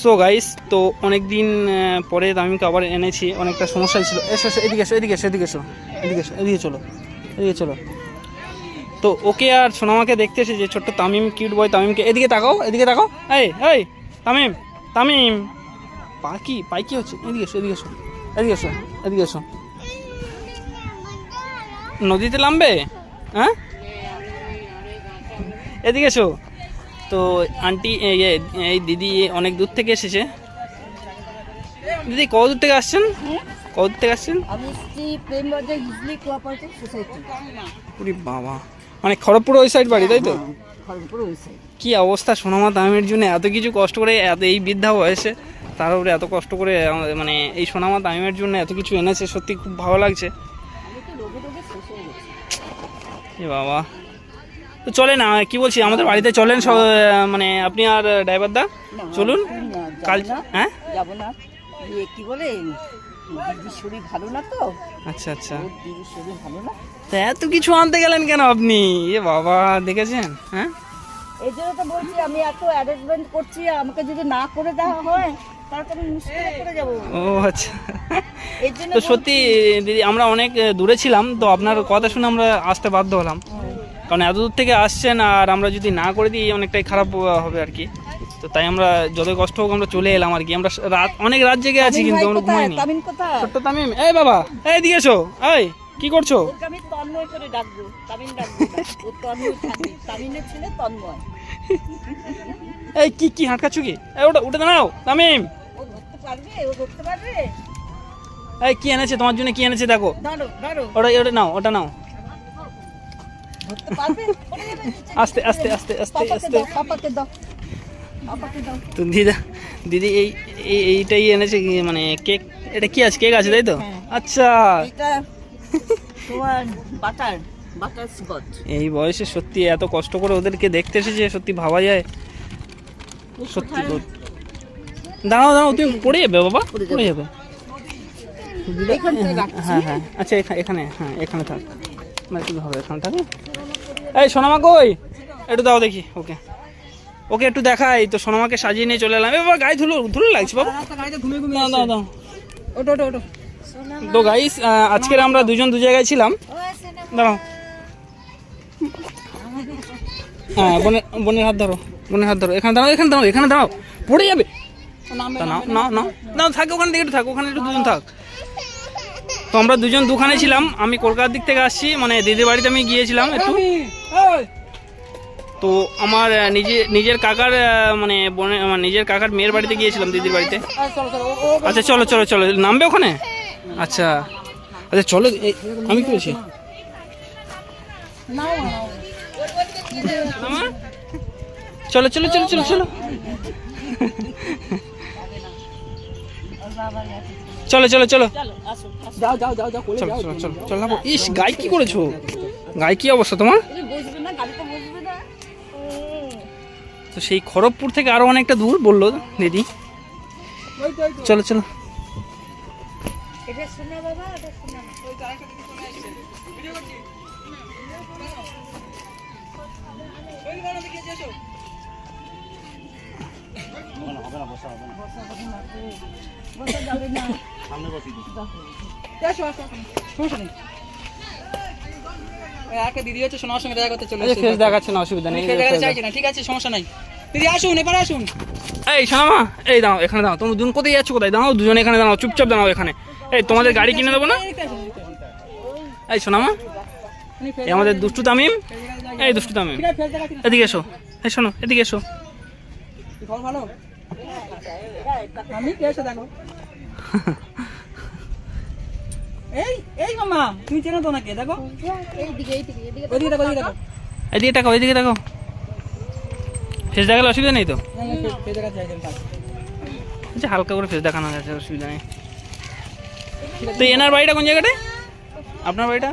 So guys তো অনেক দিন পরে তামিমকে আবার এনেছি, অনেকটা সমস্যা ছিল। এসো এসো, এদিকে এসো এদিকে এসো এদিকে এসো এদিকে এসো, এদিকে চলো এদিকে চলো। তো ওকে আর সোনামাকে দেখতে এসে যে ছোট্ট তামিম কিউট বয় তামিমকে। এদিকে তাকাও এদিকে তাকাও। এই এই, তামিম তামিম। পাকি পাই কি হচ্ছে? এদিকে এসো এদিকে এসো এদিকে এসো এদিকে এসো। নদীতে নামবে? হ্যাঁ? এদিকে এসো। তো আন্টি এই দিদি অনেক দূর থেকে এসেছে। দিদি কত দূর থেকে আসছেন? কত দূর থেকে আসছেন? উরি বাবা। মানে খড়গপুর ওই সাইড বাড়ি তাই তো? খড়গপুর কি অবস্থা সোনামা দামের জন্য? এত কিছু কষ্ট করে এত এই বৃদ্ধা বয়সে তার উপরে এত কষ্ট করে মানে এই সোনামা দামের জন্য এত কিছু এনেছে সত্যি খুব ভালো লাগছে। হয়ে এ বাবা। তো চলে না কি বলছি আমাদের বাড়িতে চলেন মানে আপনি আর ড্রাইভার দা। চলুন। কাল হ্যাঁ? যাব না। ইয়ে কি বলে দিদির শরীর ভালো না তো? আচ্ছা আচ্ছা। দিদির শরীর ভালো না? তা এত কিছু আনতে গেলেন কেন আপনি? এ বাবা দেখেছেন? হ্যাঁ? এই জন্য তো বলছি আমি এত অ্যারেঞ্জমেন্ট করছি আমাকে যদি না করে দেওয়া হয় ও আচ্ছা। তো সত্যি দিদি আমরা অনেক দূরে ছিলাম তো আপনার কথা শুনে আমরা আসতে বাধ্য হলাম। কারণ এত দূর থেকে আসছেন আর আমরা যদি না করে দিই অনেকটাই খারাপ হবে আর কি। তো তাই আমরা যত কষ্ট হোক আমরা চলে এলাম আর কি। আমরা রাত অনেক রাত জেগে আছি কিন্তু আমরা ঘুমাইনি ছোট্ট তামিম এই বাবা এই দিকে এসো এই কি করছ? এই কি কি হাঁটকাচ্ছ কি? ওটা উঠে দাঁড়াও তামিম। এই কি এনেছে? তোমার জন্য কি এনেছে? দেখো। ওটা ওটা নাও ওটা নাও। আস্তে আস্তে আস্তে আস্তে আস্তে। তো দিদা দিদি এই এই- এইটাই এনেছে কি মানে কেক? এটা কি আছে? কেক আছে তাই তো? হ্যাঁ। আচ্ছা। এই বয়সে সত্যি এত কষ্ট করে ওদেরকে দেখতে এসেছে সত্যি ভাবা যায়। সত্যি দাঁড়াও দাঁড়াও তুমি পড়ে যাবে বাবা পড়ে যাবে। হ্যাঁ হ্যাঁ আচ্ছা এখা- এখানে হ্যাঁ এখানে থাক। না একটু হবে এখানে থাক এই সোনামা কই? একটু দাও দেখি ওকে। ওকে একটু দেখাই তো সোনামাকে সাজিয়ে নিয়ে চলে এলাম। এ বাবা গায়ে ধুলো ধুলো লাগছে বাবা। দাও দাও দাও। ওটো ওটো ওটো তো গাইস আজকের আমরা দুজন দু জায়গায় ছিলাম। দাঁড়াও। হ্যাঁ বোনের বোনের হাত ধরো বোনের হাত ধরো। এখানে দাঁড়াও এখানে দাঁড়াও এখানে দাঁড়াও। পড়ে যাবে। নাও নাও নাও নাও থাক ওখানে দিকে থাক ওখানে একটু দুজন থাক। তো আমরা দুজন দুখানে ছিলাম আমি কলকাতার দিক থেকে আসছি মানে দিদির বাড়িতে আমি গিয়েছিলাম একটু। তো আমার নিজে নিজের কাকার মানে আমার নিজের কাকার মেয়ের বাড়িতে গিয়েছিলাম দিদির বাড়িতে। আচ্ছা চলো চলো চলো নামবে ওখানে? আচ্ছা আচ্ছা চলো আমি কি বলছি? চলো চলো চলো চলো চলো। চলো চলো চলো। চলো চলো চলো ইস গাই কি করেছ? গাই কি অবস্থা তোমার? তো সেই খড়গপুর থেকে আরও অনেকটা দূর বলল দিদি। চলো চলো। হবে না বসা দিদি হচ্ছে সোনার সঙ্গে দেখা করতে চলে ফেস দেখাচ্ছে না অসুবিধা নেই চাইছে না ঠিক আছে সমস্যা নাই। দিদি আসুন এবারে আসুন। এই শোনামা এই দাঁড়াও এখানে দাঁড়াও। তুমি দুজন কোথায় যাচ্ছ কোথায়? দাঁড়াও দুজন এখানে দাঁড়াও চুপচাপ দাঁড়াও এখানে। এই তোমাদের গাড়ি কিনে দেবো না? এই শোনামা এই আমাদের দুষ্টু তামিম। এই দুষ্টু তামিম। এদিকে এসো এই শোনো এদিকে এসো। ভালো? আমি এসে দেখো? এই এই মামা তুমি চেনো তো নাকি? দেখো। এইদিকে এইদিকে এইদিকে দেখো। ওইদিকে দেখো এদিকে তাকাও এদিকে তাকাও। ফেস দেখালে অসুবিধা নেই তো? আচ্ছা হালকা করে ফেস দেখানো গেছে অসুবিধা নেই। তো এনার বাড়িটা কোন জায়গাটায় আপনার বাড়িটা?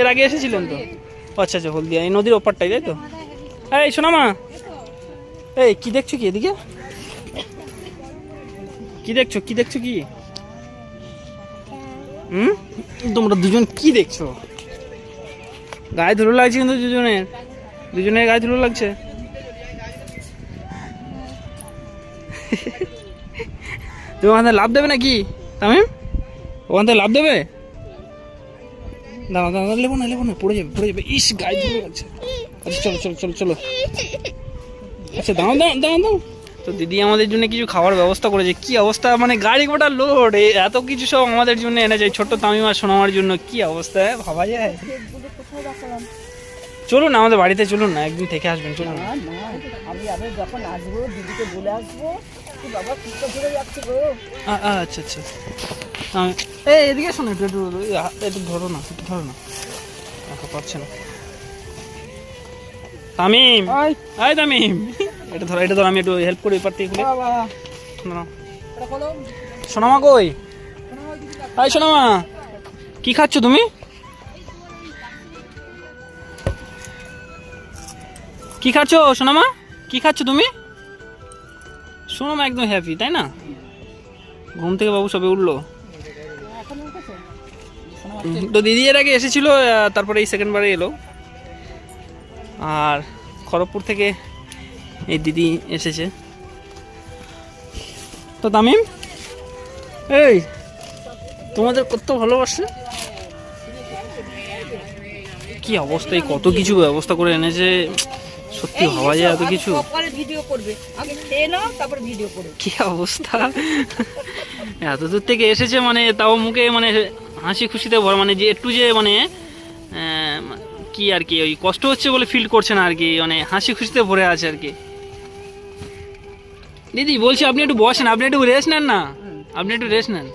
এর আগে এসেছিলেন তো? আচ্ছা আচ্ছা হলদিয়া এই নদীর ওপারটাই তাই তো? এই শোনামা এই কি দেখছ কি এদিকে? কি দেখছ? কি দেখছ কি? হুম? তোমরা দুজন কি দেখছ? গায়ে ধুলো লাগছে কিন্তু দুজনের। দুজনের গায়ে ধুলো লাগছে। তুমি ওখান থেকে লাভ দেবে নাকি? তামিম? ওখান থেকে লাভ দেবে? দাঁড়া দাঁড়া লেবো না লেবো না পড়ে যাবে পড়ে যাবে। ইস গায়ে ধরে যাচ্ছে আচ্ছা চলো চলো চলো চলো। আচ্ছা দাঁড়াও দাঁড়াও দাঁড়াও দাঁড়াও। তো দিদি আমাদের জন্য কিছু খাওয়ার ব্যবস্থা করেছে। কি অবস্থা? মানে গাড়ি গোটা লোড এত কিছু সব আমাদের জন্য এনেছে। এই ছোট্ট তামিমা শোনাবার জন্য কি অবস্থা? ভাবা যায়? চলুন আমাদের বাড়িতে চলুন না একদিন থেকে আসবেন চলুন আমি আবার যখন আসব দিদিকে বলে আসব বাবা যাচ্ছে গো। আচ্ছা আচ্ছা। এই এদিকে শোনো একটু একটু এই একটু ধরো না একটু ধরো না। পারছে না। তামিম! আয় তামিম! এটা ধরো এটা ধরো আমি একটু হেল্প করি এপার থেকে খুলে। সোনামা কই? আয় সোনামা কি খাচ্ছ তুমি? কি খাচ্ছ সোনামা? কি খাচ্ছ তুমি? সোনামা একদম হ্যাপি তাই না? ঘুম থেকে বাবু সবে উঠল। তো দিদি এর আগে এসেছিল তারপরে এই সেকেন্ড বারে এলো। আর খড়গপুর থেকে এই দিদি এসেছে। তো তামিম? এই তোমাদের কত ভালোবাসে? কি অবস্থা এই কত কিছু ব্যবস্থা করে এনেছে সত্যি ভাবা যায় এত কিছু? পরে ভিডিও করবে। আগে খেয়ে নাও তারপর ভিডিও করবে। কি অবস্থা? এত দূর থেকে এসেছে মানে তাও মুখে মানে হাসি খুশিতে ভর মানে যে একটু যে মানে আহ, কি আর কি ওই কষ্ট হচ্ছে বলে ফিল করছে না আর কি মানে হাসি খুশিতে ভরে আছে আর কি। দিদি বলছি আপনি একটু বসেন আপনি একটু রেস্ট নেন না। আপনি একটু রেস্ট নেন।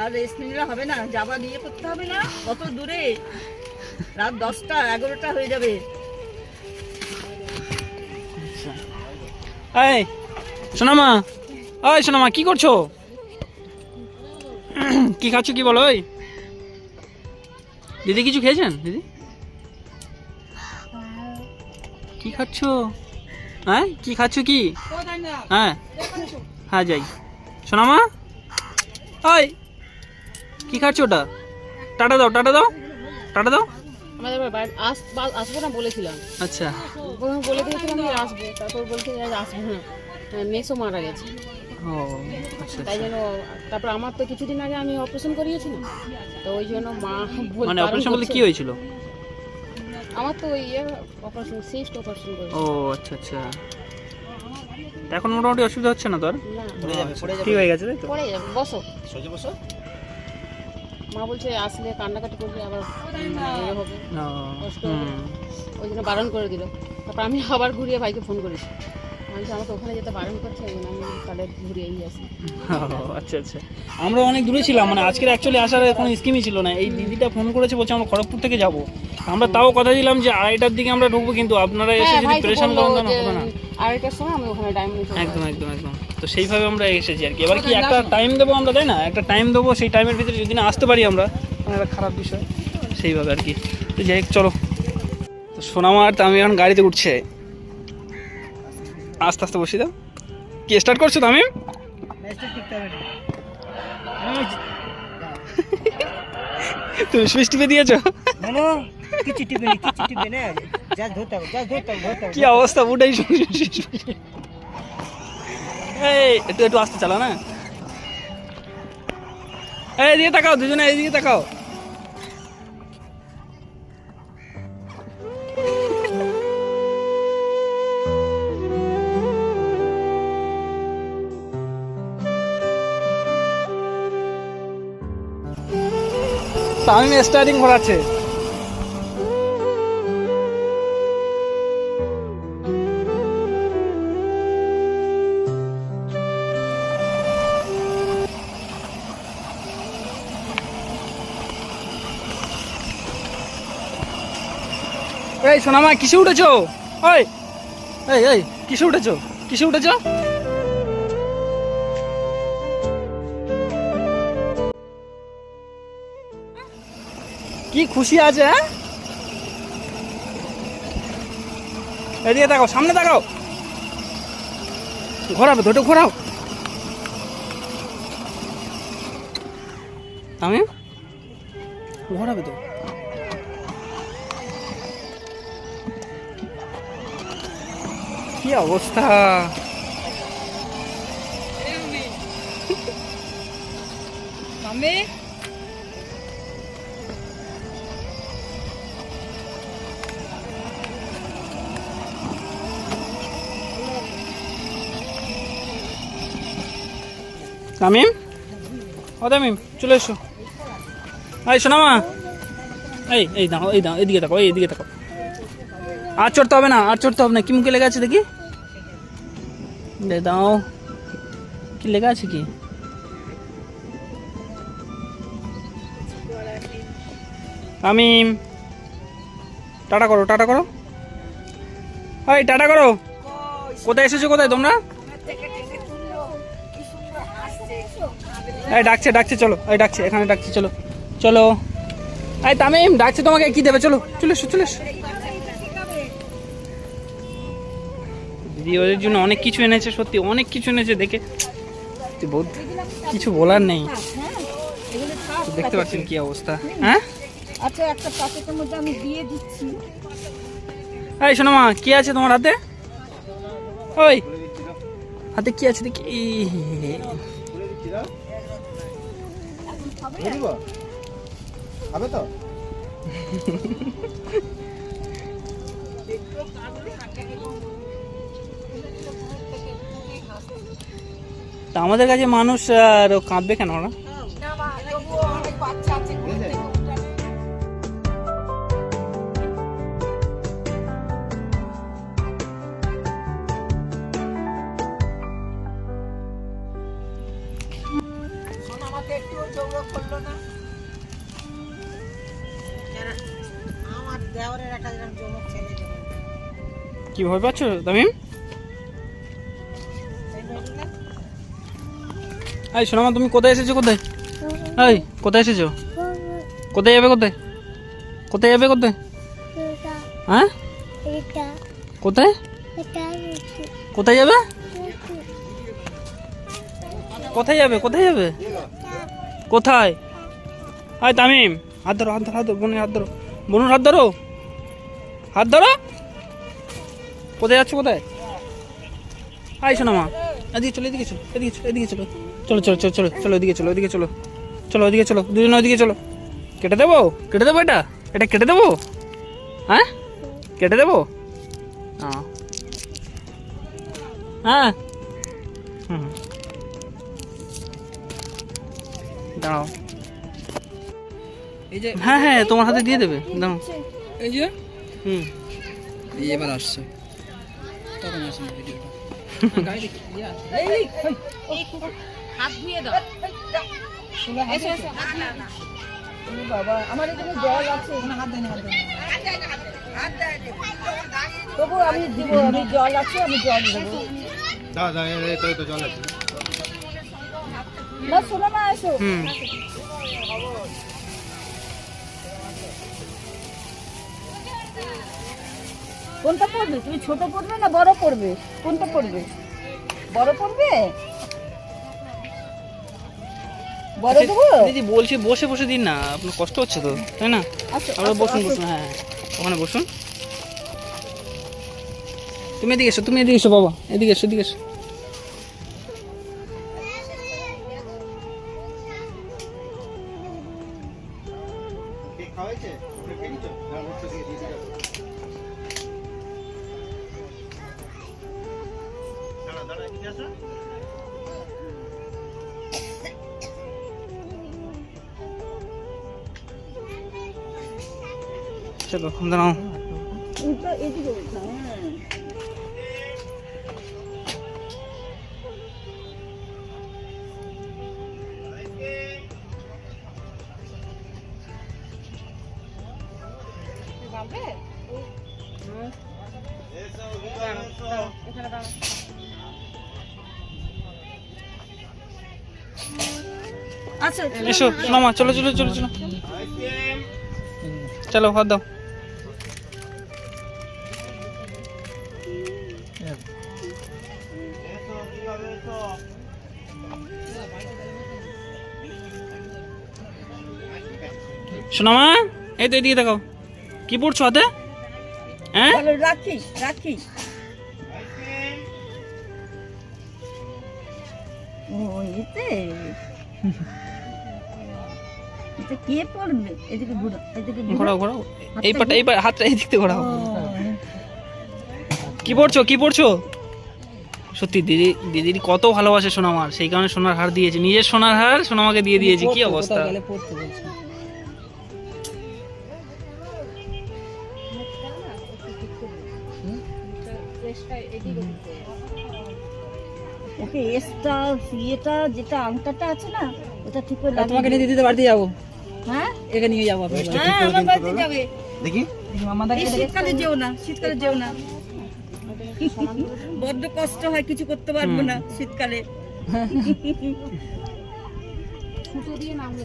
আর রেস্ট নিলে হবে না যাবা দিয়ে করতে হবে না কত দূরে। রাত দশটা এগারোটা হয়ে যাবে। এই সোনামা ওই সোনামা কি করছ? কি খাচ্ছ কি বলো ওই দিদি কিছু খেয়েছেন দিদি? কি খাচ্ছ? হ্যাঁ কি খাচ্ছ কি? হ্যাঁ। হ্যাঁ যাই। সোনামা? ওই কি খাচ্ছ ওটা? টাটা দাও টাটা দাও। টাটা দাও। আমাদের আসব না বলেছিলাম। আচ্ছা। বলে দিয়েছিলাম যে আসব তারপর বলছে আসব না হ্যাঁ, মেসো মারা গেছে। ও আচ্ছা তাই আচ্ছা। জন্য তারপর আমার তো কিছুদিন আগে আমি অপারেশন করিয়েছি তো ওই জন্য মা মানে অপারেশন বলতে। কি হয়েছিল? আমার তো ওই ইয়ে অপারেশন সিস্ট অপারেশন ও আচ্ছা আচ্ছা। এখন মোটামুটি অসুবিধা হচ্ছে না তোর? কি না হয়ে গেছে তাই তো? পরে যাবে বসো। মা বলছে আসলে কান্নাকাটি করলে আবার ইয়ে হবে। কষ্ট হবে। ওই জন্য বারণ করে দিল। তারপর আমি আবার ঘুরিয়ে ভাইকে ফোন করেছি। বলছি, আমাকে ওখানে যেতে বারণ করছে ওই জন্য আমি তাহলে ঘুরিয়েই আসি। আচ্ছা আচ্ছা। আমরা অনেক দূরে ছিলাম মানে আজকের অ্যাকচুয়ালি আসার কোনো স্কিমই ছিল না। এই দিদিটা ফোন করেছে বলছে আমরা খড়গপুর থেকে যাব। আমরা তাও কথা দিলাম যে আড়াইটার দিকে আমরা ঢুকবো কিন্তু আপনারা এসে হ্যাঁ যদি ভাই তো প্রেশান করেন তাহলে হবে না। আড়াইটার সময় আমি ওখানে ডায়মন্ড একদম একদম একদম। তো সেইভাবে আমরা এসেছি আর কি। এবার কি একটা টাইম দেবো আমরা তাই না? একটা টাইম দেবো সেই টাইমের ভিতরে যদি না আসতে পারি আমরা মানে একটা খারাপ বিষয়। সেইভাবে আর কি। তো যাই হোক চলো। তো সোনামার তো আমি এখন গাড়িতে উঠছে। আস্তে আস্তে বসিয়ে দাও। কি স্টার্ট করছ তো আমি তুমি সুইচ টিপে দিয়েছ? কি অবস্থা? এই, একটু একটু আস্তে চালা না। এই, এদিকে তাকাও, দুজনে এইদিকে তাকাও। তামিম স্টার্টিং ঘোরাচ্ছে এই সোনামা কিসে উঠেছো? ওই এই এই কিসে উঠেছো? কিসে উঠেছো? কি খুশি আছে হ্যাঁ? এদিকে দেখো সামনে দেখো ঘোরাবে দুটো ঘোরাও। আমি? ঘোরাবে তো। কি অবস্থা? আমি? তামিম ও তামিম চলে এসো। এই, শোনা মা। এই এই দাও এই দাও, এদিকে তাকাও এই, এদিকে তাকাও আর চড়তে হবে না, আর চড়তে হবে না। কি মুখে লেগে আছে দেখি? দাও। কি লেখা আছে কি? তামিম টাটা করো টাটা করো। এই, টাটা করো। কোথায় এসেছ কোথায় তোমরা? ডাকছে ডাকছে চলো। এই ডাকছে এখানে ডাকছে চলো। চলো। এই তামিম ডাকছে তোমাকে কি দেবে? চলো চলে এসো চলে এসো। দিদি ওদের জন্য অনেক কিছু এনেছে সত্যি অনেক কিছু এনেছে দেখে বহুত কিছু বলার নেই। দেখতে পাচ্ছেন কি অবস্থা হ্যাঁ? আচ্ছা একটা প্যাকেটের মধ্যে আমি দিয়ে দিচ্ছি। এই শোনো মা কি আছে তোমার হাতে? ওই। হাতে কি আছে দেখি? হবে তো? তা আমাদের কাছে মানুষ আর কাঁদবে কেন ওরা? ভয় পাচ্ছ, তামিম? এই শোনো মা তুমি কোথায় এসেছ, কোথায়? এই, কোথায় এসেছ? কোথায় যাবে, কোথায়? কোথায় যাবে, কোথায়? হ্যাঁ? কোথায়? কোথায় যাবে? কোথায় যাবে কোথায় যাবে? কোথায়? আয় তামিম, হাত ধরো হাত ধরো হাত ধরো, বোনের হাত ধরো। বোনের হাত ধরো। হাত ধরো। কোথায় যাচ্ছ কোথায়? আয় শোনা মা। এদিকে চলো এদিকে চলো এদিকে চলো এদিকে চলো। চলো চলো চলো চলো চলো এদিকে চলো এদিকে চলো। চলো ওইদিকে চলো দুজন ওদিকে চলো। কেটে দেবো? কেটে দেবো এটা? এটা কেটে দেবো? হ্যাঁ? কেটে দেবো? হ্যাঁ হ্যাঁ। হুম দাঁড়াও। এই যে হ্যাঁ হ্যাঁ তোমার হাতে দিয়ে দেবে। দাঁড়াও। এই যে? হুম। এই এবার আসছে। তখন আসে ভিডিওটা হাত ধুয়ে দাও এসো এসো হাত ধুয়ে দাও। বাবা আমার এখানে জল আছে হাত দেয়নি হাত দেয়নি তবু আমি দিব আমি জল আছে আমি জল দেবো। এই তো জল আছে। না শোনো না এসো। হুম। কোনটা পড়বে? তুমি ছোট পড়বে না বড় পড়বে? কোনটা পড়বে? বড় পড়বে? বড় দেবো দিদি বলছি বসে বসে দিন না আপনার কষ্ট হচ্ছে তো তাই না? আচ্ছা আপনারা বসুন বসুন হ্যাঁ। ওখানে বসুন। তুমি এদিকে এসো তুমি এদিকে এসো বাবা। এদিকে এসো এদিকে এসো। দাঁড়া এদিকে আসো চলো দাঁড়াও উল্টো এদিকে উল্টো, হ্যাঁ। আচ্ছা এসো শোনো মা চলো চলো চলো চলো। চলো হাত দাও। শোনো মা এই তো এদিকে দেখাও কি পড়ছো হাতে? হ্যাঁ? রাখি রাখি ও এতে এটা কে পড়বে এদিকে ঘুরো এদিকে ঘোরাও। ঘোরাও এই পাটা এই হাতটা এই দিক থেকে ঘোরাও। কি পড়ছো কি পড়ছো সত্যি দিদি দিদির কত ভালোবাসে সোনামার। সেই কারণে সোনার হার দিয়েছে। নিজের সোনার হার সোনামাকে দিয়ে দিয়েছে। কি অবস্থা? ওকে এসটা ইয়েটা যেটা আংটাটা আছে না ওটা ঠিক করে তোমাকে নিয়ে। দিদিতে বাড়িতে যাব। হ্যাঁ? একে নিয়ে যাব হ্যাঁ আমার বাড়িতে যাবে। দেখি। শীতকালে যেও না শীতকালে যেও না। বড্ড কষ্ট হয় কিছু করতে পারব না শীতকালে। দিয়ে নামলে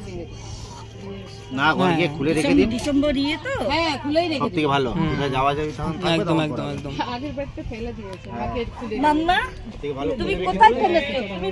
না ঘরে গিয়ে খুলে রেখে দিন। ডিসেম্বর ইয়ে তো? হ্যাঁ খুলেই রেখে সব থেকে ভালো। কোথায় যাওয়া যাবে তখন একদম একদম একদম। আগের ব্যাগটা ফেলে দিয়েছে আমাকে খুলে মাম্মা তুমি কোথায় ফেলেছো? তুমি